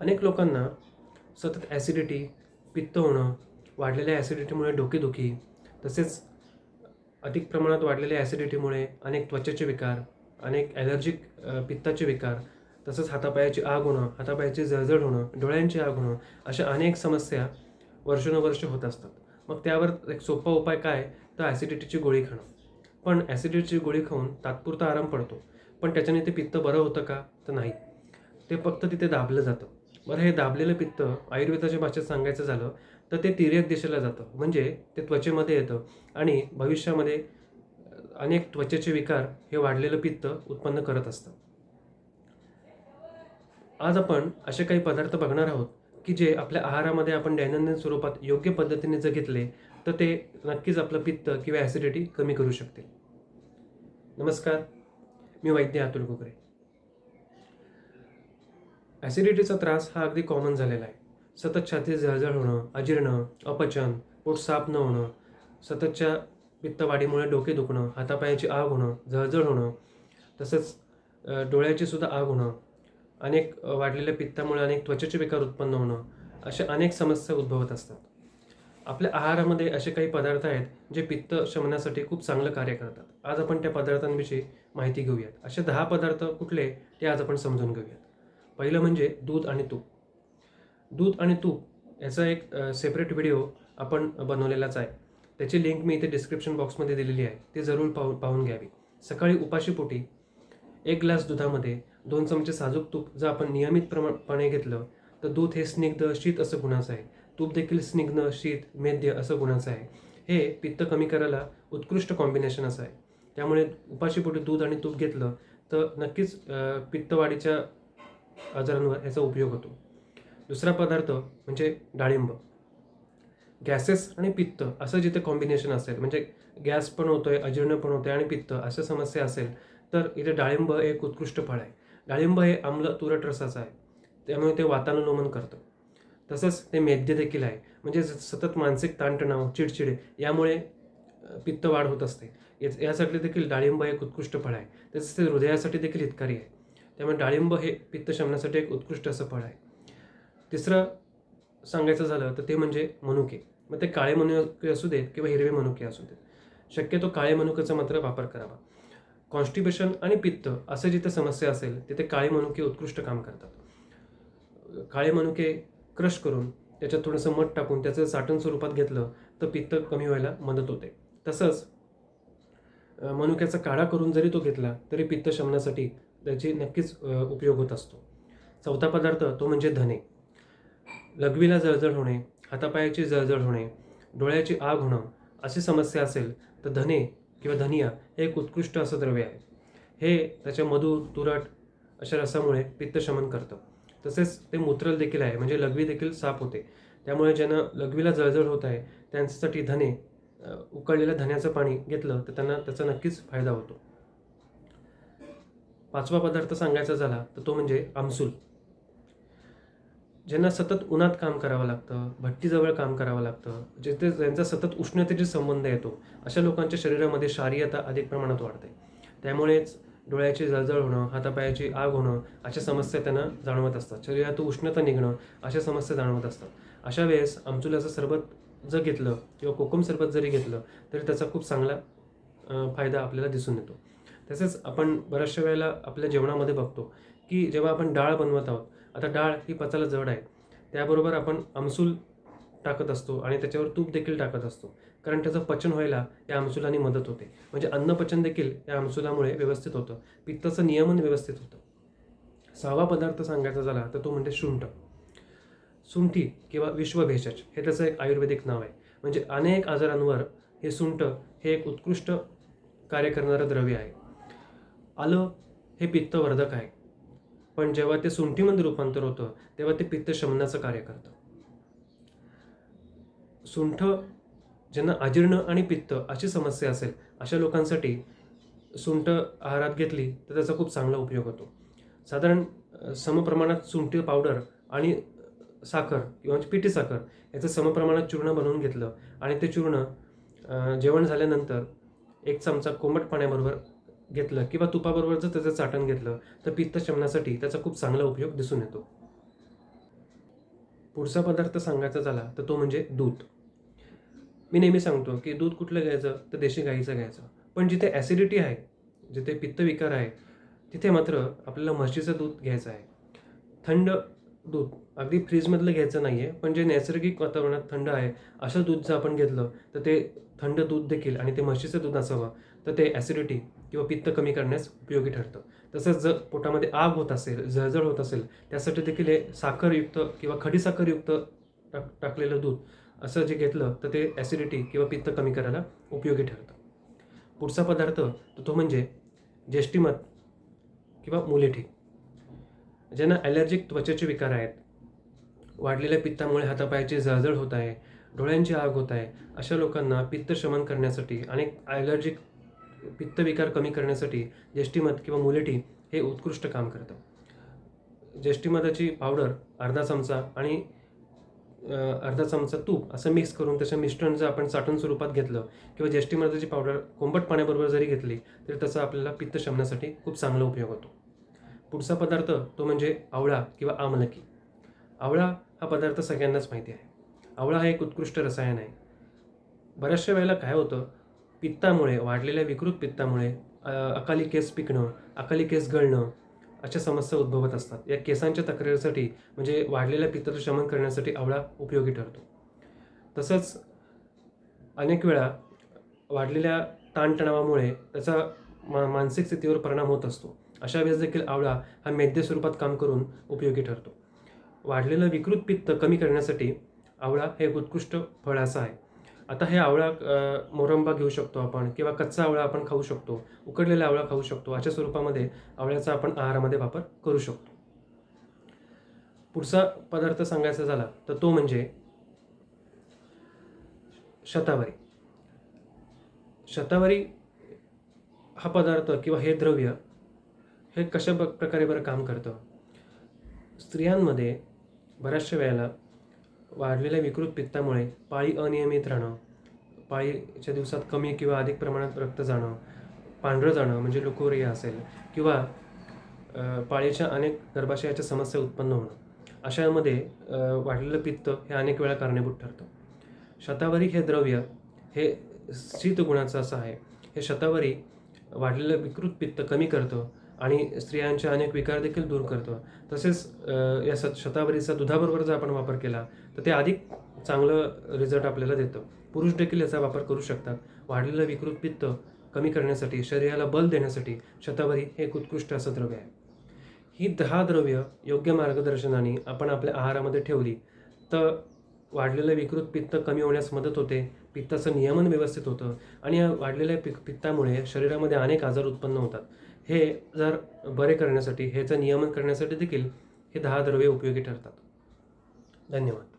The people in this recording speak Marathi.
अनेक लोकांना सतत ॲसिडिटी पित्त होणं वाढलेल्या ॲसिडिटीमुळे डोकेदुखी तसेच अधिक प्रमाणात वाढलेल्या ॲसिडिटीमुळे अनेक त्वचेचे विकार अनेक ॲलर्जिक पित्ताचे विकार तसंच हातापायाची आग होणं हातापायाची जळजळ होणं डोळ्यांची आग होणं अशा अनेक समस्या वर्षानुवर्ष होत असतात. मग त्यावर एक सोपा उपाय काय? तर ॲसिडिटीची गोळी खाणं. पण ॲसिडिटीची गोळी खाऊन तात्पुरता आराम पडतो. पण त्याच्याने ते पित्त बरं होतं का? तर नाही. ते फक्त तिथे दाबलं जातं. बरं हे दाबलेलं पित्त आयुर्वेदाच्या भाषेत सांगायचं झालं तर ते तिर्यक दिशेला जातं. म्हणजे ते त्वचेमध्ये येतं आणि भविष्यामध्ये अनेक त्वचेचे विकार हे वाढलेलं पित्त उत्पन्न करत असतं. आज आपण असे काही पदार्थ बघणार आहोत की जे आपल्या आहारामध्ये आपण दैनंदिन स्वरूपात योग्य पद्धतीने जर घेतले तर ते नक्कीच आपलं पित्त किंवा ॲसिडिटी कमी करू शकते. नमस्कार. मी वैद्य अतुल कुकरे ॲसिडिटीचा त्रास हा अगदी कॉमन झालेला आहे. सतत छाती झळझळ होणं अजीर्ण अपचन पोट साफ न होणं सततच्या पित्तवाढीमुळे डोके दुखणं हातापायाची आग होणं जळजळ होणं तसंच अ, डोळ्याची सुद्धा आग होणं अनेक वाढलेल्या पित्तामुळे अनेक त्वचेचे विकार उत्पन्न होणं अशा अनेक समस्या उद्भवत असतात. आपल्या आहारामध्ये असे काही पदार्थ आहेत जे पित्त शमनासाठी खूप चांगलं कार्य करतात. आज आपण त्या पदार्थांविषयी माहिती घेऊयात. असे दहा पदार्थ कुठले ते आज आपण समजून घेऊयात. पहिलं म्हणजे दूध आणि तूप. दूध आणि तूप याचा एक सेपरेट व्हिडिओ आपण बनवलेलाच आहे. त्याची लिंक मी इथे डिस्क्रिप्शन बॉक्समध्ये दिलेली आहे. ती जरूर पाहून पाहून घ्यावी. सकाळी उपाशीपोटी एक ग्लास दुधामध्ये दोन चमचे साजूक तूप जर आपण नियमित प्रमाणपणे घेतलं तर दूध हे स्निग्ध शीत असं गुणाचं आहे. तूप देखील स्निग्ध शीत मेद्य असं गुणाचं आहे. हे पित्त कमी करायला उत्कृष्ट कॉम्बिनेशन असं आहे. त्यामुळे उपाशीपोटी दूध आणि तूप घेतलं तर नक्कीच पित्तवाढीच्या आजारांवर याचा उपयोग होतो. दुसरा पदार्थ म्हणजे डाळिंब. गॅसेस आणि पित्त असं जिथे कॉम्बिनेशन असेल म्हणजे गॅस पण होतोय अजीर्ण पण होतोय आणि पित्त अशा समस्या असेल तर इथे डाळिंब हे एक उत्कृष्ट फळ आहे. डाळिंब हे आम्ल तुरट रसाचं आहे. त्यामुळे ते वातानुलोमन करतं. तसंच ते मेद्य देखील आहे. म्हणजे सतत मानसिक ताणतणाव चिडचिडे यामुळे पित्त वाढ होत असते. याच- यासाठी देखील डाळिंब हे एक उत्कृष्ट फळ आहे. तसेच ते हृदयासाठी देखील हितकारी आहे. त्यामुळे डाळिंब हे पित्त शमण्यासाठी एक उत्कृष्ट असं फळ आहे. तिसरं सांगायचं झालं तर ते म्हणजे मनुके. मग ते काळे मनुके असू देत किंवा हिरवे मनुके असू देत. शक्यतो काळे मनुकेचा मात्र वापर करावा. कॉन्स्टिपेशन आणि पित्त असं जिथे समस्या असेल तिथे काळे मनुके उत्कृष्ट काम करतात. काळे मनुके क्रश करून त्याच्यात थोडंसं मध टाकून त्याचं साठण स्वरूपात घेतलं तर पित्त कमी व्हायला मदत होते. तसंच मनुक्याचा काढा करून जरी तो घेतला तरी पित्त शमनासाठी त्याची नक्कीच उपयोग होत असतो. चौथा पदार्थ तो म्हणजे धने. लघवीला जळजळ होणे हातापायाची जळजळ होणे डोळ्याची आग होणं अशी समस्या असेल तर धने किंवा धनिया हे एक उत्कृष्ट असं द्रव्य आहे. हे त्याच्या मधु तुरट अशा रसामुळे पित्तशमन करतं. तसेच ते मूत्रल देखील आहे म्हणजे लघवी देखील साफ होते. त्यामुळे ज्यांना लघवीला जळजळ होत आहे त्यांच्यासाठी धने उकळलेल्या धन्याचं पाणी घेतलं तर त्यांना त्याचा नक्कीच फायदा होतो. पाचवा पदार्थ सांगायचा झाला तर तो म्हणजे आमसूल. ज्यांना सतत उन्हात काम करावं लागतं भट्टीजवळ काम करावं लागतं जिथे ज्यांचा सतत उष्णतेशी संबंध येतो अशा लोकांच्या शरीरामध्ये शारीरता अधिक प्रमाणात वाढते. त्यामुळेच डोळ्याची जळजळ होणं हातापायाची आग होणं अशा समस्या त्यांना जाणवत असतात. शरीरातून उष्णता निघणं अशा समस्या जाणवत असतात. अशा वेळेस आमचुलाचं सरबत जर घेतलं किंवा कोकम सरबत जरी घेतलं तरी त्याचा खूप चांगला फायदा आपल्याला दिसून येतो. तसेच आपण बऱ्याचशा वेळेला आपल्या जेवणामध्ये बघतो की जेव्हा आपण डाळ बनवत आहोत आता डाळ ही पचायला जड आहे. त्याबरोबर आपण आमसूल टाकत असतो आणि त्याच्यावर तूप देखील टाकत असतो. कारण त्याचं पचन व्हायला या आमसुलाने मदत होते. म्हणजे अन्नपचन देखील या आमसुलामुळे व्यवस्थित होतं. पित्ताचं नियमन व्यवस्थित होतं. सहावा पदार्थ सांगायचा झाला तर तो म्हणजे शुंठ सुंठी किंवा विश्वभेषज हे त्याचं एक आयुर्वेदिक नाव आहे. म्हणजे अनेक आजारांवर हे सुंठ हे एक उत्कृष्ट कार्य करणारं द्रव्य आहे. आलं हे पित्तवर्धक आहे. पण जेव्हा ते सुंठीमध्ये रूपांतर होतं तेव्हा ते पित्त शमनाचं कार्य करतं. सुंठ ज्यांना अजीर्ण आणि पित्त अशी समस्या असेल अशा लोकांसाठी सुंठ आहारात घेतली तर त्याचा खूप चांगला उपयोग होतो. साधारण समप्रमाणात सुंठी पावडर आणि साखर किंवा पिठी साखर याचं समप्रमाणात चूर्ण बनवून घेतलं आणि ते चूर्ण जेवण झाल्यानंतर एक चमचा कोमट पाण्याबरोबर घेतलं किंवा तुपाबरोबर जर त्याचं चाटण घेतलं तर पित्त शमनासाठी त्याचा खूप चांगला उपयोग दिसून येतो. पुढचा पदार्थ सांगायचा झाला तर तो म्हणजे दूध. मी नेहमी सांगतो की दूध कुठलं घ्यायचं? तर देशी गाईचं घ्यायचं. पण जिथे ॲसिडिटी आहे जिथे पित्तविकार आहे तिथे मात्र आपल्याला म्हशीचं दूध घ्यायचं आहे. थंड दूध अगदी फ्रीजमधलं घ्यायचं नाही आहे पण जे नैसर्गिक वातावरणात थंड आहे असं दूध जर आपण घेतलं तर ते थंड दूध देखील आणि ते म्हशीचं दूध असावं तर ते ॲसिडिटी किंवा पित्त कमी करण्यास उपयोगी ठरतं. तसंच जर पोटामध्ये आग होत असेल जळजळ होत असेल त्यासाठी देखील हे साखरयुक्त किंवा खडीसाखरयुक्त टाक टाकलेलं दूध असं जे घेतलं तर ते ॲसिडिटी किंवा पित्त कमी करायला उपयोगी ठरतं. पुढचा पदार्थ तर तो म्हणजे जेष्टिमत किंवा मुलेठी. ज्यांना ॲलर्जिक त्वचेचे विकार आहेत वाढलेल्या पित्तामुळे हातापायाची जळजळ होत आहे डोळ्यांची आग होत आहे अशा लोकांना पित्त शमन करण्यासाठी आणि ॲलर्जिक पित्तविकार कमी करण्यासाठी जेष्टिमध किंवा मुलेटी हे उत्कृष्ट काम करतं. जेष्टिमधाची पावडर अर्धा चमचा आणि अर्धा चमचा तूप असं मिक्स करून त्याचं मिश्रण जर आपण साठण स्वरूपात घेतलं किंवा जेष्टिमधाची पावडर कोंबट पाण्याबरोबर जरी घेतली तरी त्याचा आपल्याला पित्त शमण्यासाठी खूप चांगला उपयोग होतो. पुढचा पदार्थ तो म्हणजे आवळा किंवा आमलकी. आवळा हा पदार्थ सगळ्यांनाच माहिती आहे. आवळा हा एक उत्कृष्ट रसायन आहे. बऱ्याचशा वेळेला काय होतं पित्तामुळे वाढलेल्या विकृत पित्तामुळे अकाली केस पिकणं अकाली केस गळणं अशा समस्या उद्भवत असतात. या केसांच्या तक्रारीसाठी म्हणजे वाढलेल्या पित्ताचं शमन करण्यासाठी आवळा उपयोगी ठरतो. तसंच अनेक वेळा वाढलेल्या ताणतणावामुळे त्याचा मा मानसिक स्थितीवर परिणाम होत असतो. अशा वेळेस देखील आवळा हा मेद्य स्वरूपात काम करून उपयोगी ठरतो. वाढलेलं विकृत पित्त कमी करण्यासाठी आवळा हे एक उत्कृष्ट फळ असं आहे. आता हे आवळा मोरंबा घेऊ शकतो आपण किंवा कच्चा आवळा आपण खाऊ शकतो उकडलेला आवळा खाऊ शकतो. अशा स्वरूपामध्ये आवळ्याचा आपण आहारामध्ये वापर करू शकतो. पुढचा पदार्थ सांगायचा झाला तर तो म्हणजे शतावरी. शतावरी हा पदार्थ किंवा हे द्रव्य हे कशा प- प्रकारे बरं काम करतं? स्त्रियांमध्ये बऱ्याचशा वेळेला वाढलेल्या विकृत पित्तामुळे पाळी अनियमित राहणं पाळीच्या दिवसात कमी किंवा अधिक प्रमाणात रक्त जाणं पांढरं जाणं म्हणजे लुकोरिया असेल किंवा पाळीच्या अनेक गर्भाशयाच्या समस्या उत्पन्न होणं अशामध्ये वाढलेलं पित्त हे अनेक वेळा कारणीभूत ठरतं. शतावरी हे द्रव्य हे शीत गुणाचं असं आहे. हे शतावरी वाढलेलं विकृत पित्त कमी करतं आणि स्त्रियांचे अनेक विकार देखील दूर करतं. तसेच या स शतावरीचा दुधाबरोबर जर आपण वापर केला तर ते अधिक चांगलं रिझल्ट आपल्याला देतं. पुरुष देखील याचा वापर करू शकतात. वाढलेलं विकृत पित्त कमी करण्यासाठी शरीराला बल देण्यासाठी शतावरी हे एक उत्कृष्ट असं द्रव्य आहे. ही दहा द्रव्य योग्य मार्गदर्शनाने आपण आपल्या आहारामध्ये ठेवली तर वाढलेलं विकृत पित्त कमी होण्यास मदत होते पित्ताचं नियमन व्यवस्थित होतं आणि या वाढलेल्या पिक पित्तामुळे शरीरामध्ये अनेक आजार उत्पन्न होतात. हे जर बरे करण्यासाठी ह्याचं नियमन करण्यासाठी देखील हे दहा द्रव्ये उपयोगी ठरतात. धन्यवाद.